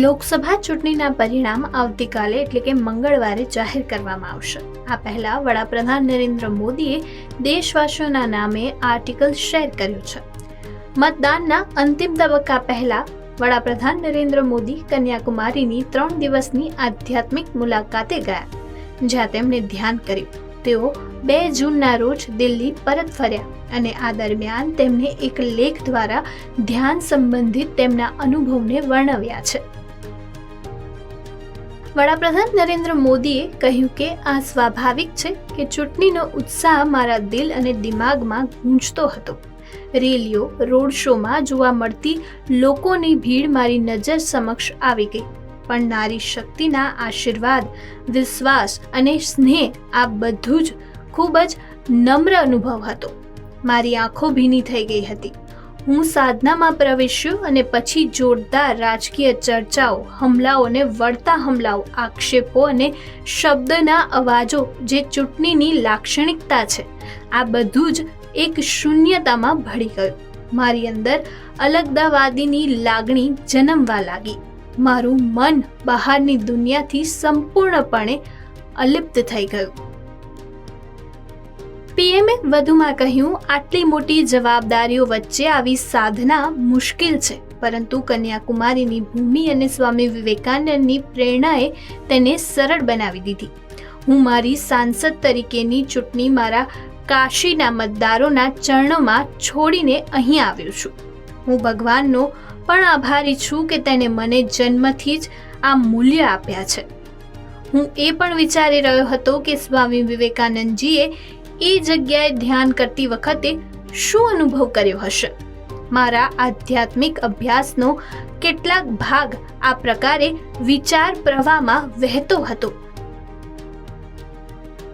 લોકસભા ચૂંટણીના પરિણામ આવતીકાલે એટલે કે મંગળવારે જાહેર કરવામાં આવશે. આ પહેલા વડાપ્રધાન નરેન્દ્ર મોદીએ દેશવાસીઓના નામે આર્ટિકલ શેર કર્યું છે. મતદાનના અંતિમ તબક્કા પહેલા વડાપ્રધાન નરેન્દ્ર મોદી કન્યાકુમારીની ત્રણ દિવસની આધ્યાત્મિક મુલાકાતે ગયા. જ્યાં તેમણે ધ્યાન કર્યું, તેઓ બે જૂનના રોજ દિલ્હી પરત ફર્યા અને આ દરમિયાન તેમણે એક લેખ દ્વારા ધ્યાન સંબંધિત તેમના અનુભવને વર્ણવ્યા છે. વડાપ્રધાન નરેન્દ્ર મોદીએ કહ્યું કે આ સ્વાભાવિક છે કે ચૂંટણીનો ઉત્સાહ મારા દિલ અને દિમાગમાં ગૂંજતો હતો. રેલીઓ, રોડ શોમાં જોવા મળતી લોકોની ભીડ મારી નજર સમક્ષ આવી ગઈ. પણ નારી શક્તિના આશીર્વાદ, વિશ્વાસ અને સ્નેહ આ બધું જ ખૂબ જ નમ્ર અનુભવ હતો. મારી આંખો ભીની થઈ ગઈ હતી. હું સાધનામાં પ્રવેશ્યો અને પછી જોરદાર રાજકીય ચર્ચાઓ હમલાઓને વળતા હમલાઓ, આક્ષેપો અને શબ્દના અવાજો જે ચૂંટણીની લાક્ષણિકતા છે, આ બધું જ એક શૂન્યતામાં ભળી ગયું. મારી અંદર અલગદાવાદીની લાગણી જન્મવા લાગી. મારું મન બહારની દુનિયાથી સંપૂર્ણપણે અલિપ્ત થઈ ગયું. પીએમએ વધુમાં કહ્યું, આટલી મોટી જવાબદારીઓ વચ્ચે આવી સાધના મુશ્કેલ છે. પરંતુ કન્યાકુમારીની ભૂમિ અને સ્વામી વિવેકાનંદની પ્રેરણાએ તેને સરળ બનાવી દીધી. હું મારી સાંસદ તરીકેની ચૂંટણી મારા કાશીના મતદારોના ચરણોમાં છોડીને અહીં આવ્યો છું. હું ભગવાનનો પણ આભારી છું કે તેને મને જન્મથી જ આ મૂલ્ય આપ્યા છે. હું એ પણ વિચારી રહ્યો હતો કે સ્વામી વિવેકાનંદજીએ એ જગ્યાએ ધ્યાન કરતી વખતે શું અનુભવ કર્યો હશે? મારા આધ્યાત્મિક અભ્યાસનો કેટલાક ભાગ આ પ્રકારે વિચાર પ્રવાહમાં વહેતો હતો.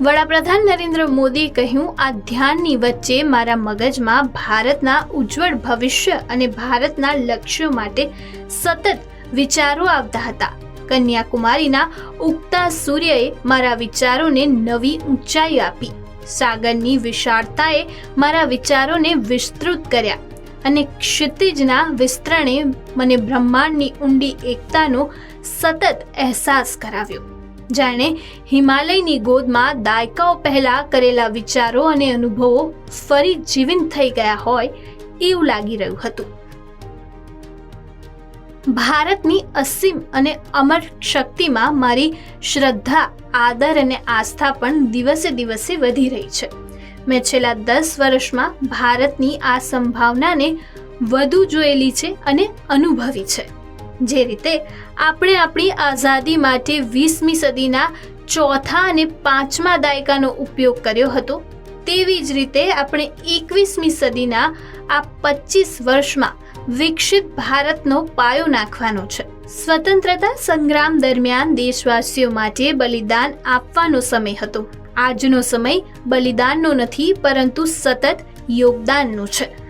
વડાપ્રધાન નરેન્દ્ર મોદીએ કહ્યું, આ ધ્યાનની વચ્ચે મારા મગજમાં ભારતના ઉજ્જવળ ભવિષ્ય અને ભારતના લક્ષ્યો માટે સતત વિચારો આવતા હતા. કન્યાકુમારીના ઉગતા સૂર્યએ મારા વિચારોને નવી ઊંચાઈ આપી. સાગરની વિશાળતાએ મારા વિચારોને વિસ્તૃત કર્યા અને ક્ષિતિજના વિસ્તરણે મને બ્રહ્માંડની ઊંડી એકતાનો સતત અહેસાસ કરાવ્યો. જાણે હિમાલયની ગોદમાં દાયકાઓ પહેલા કરેલા વિચારો અને અનુભવો ફરી જીવંત થઈ ગયા હોય એવું લાગી રહ્યું હતું. ભારતની અસીમ અને અમર શક્તિમાં મારી શ્રદ્ધા, આદર અને આસ્થા પણ દિવસે દિવસે વધી રહી છે. મેં છેલ્લા દસ વર્ષમાં ભારતની આ સંભાવનાને વધુ જોયેલી છે અને અનુભવી છે. જે રીતે આપણે આપણી આઝાદી માટે વીસમી સદીના ચોથા અને પાંચમા દાયકાનો ઉપયોગ કર્યો હતો, તેવી જ રીતે આપણે એકવીસમી સદીના આ પચીસ વર્ષમાં વિકસિત ભારતનો પાયો નાખવાનો છે. સ્વતંત્રતા સંગ્રામ દરમિયાન દેશવાસીઓ માટે બલિદાન આપવાનો સમય હતો. આજનો સમય બલિદાનનો નથી, પરંતુ સતત યોગદાનનો છે.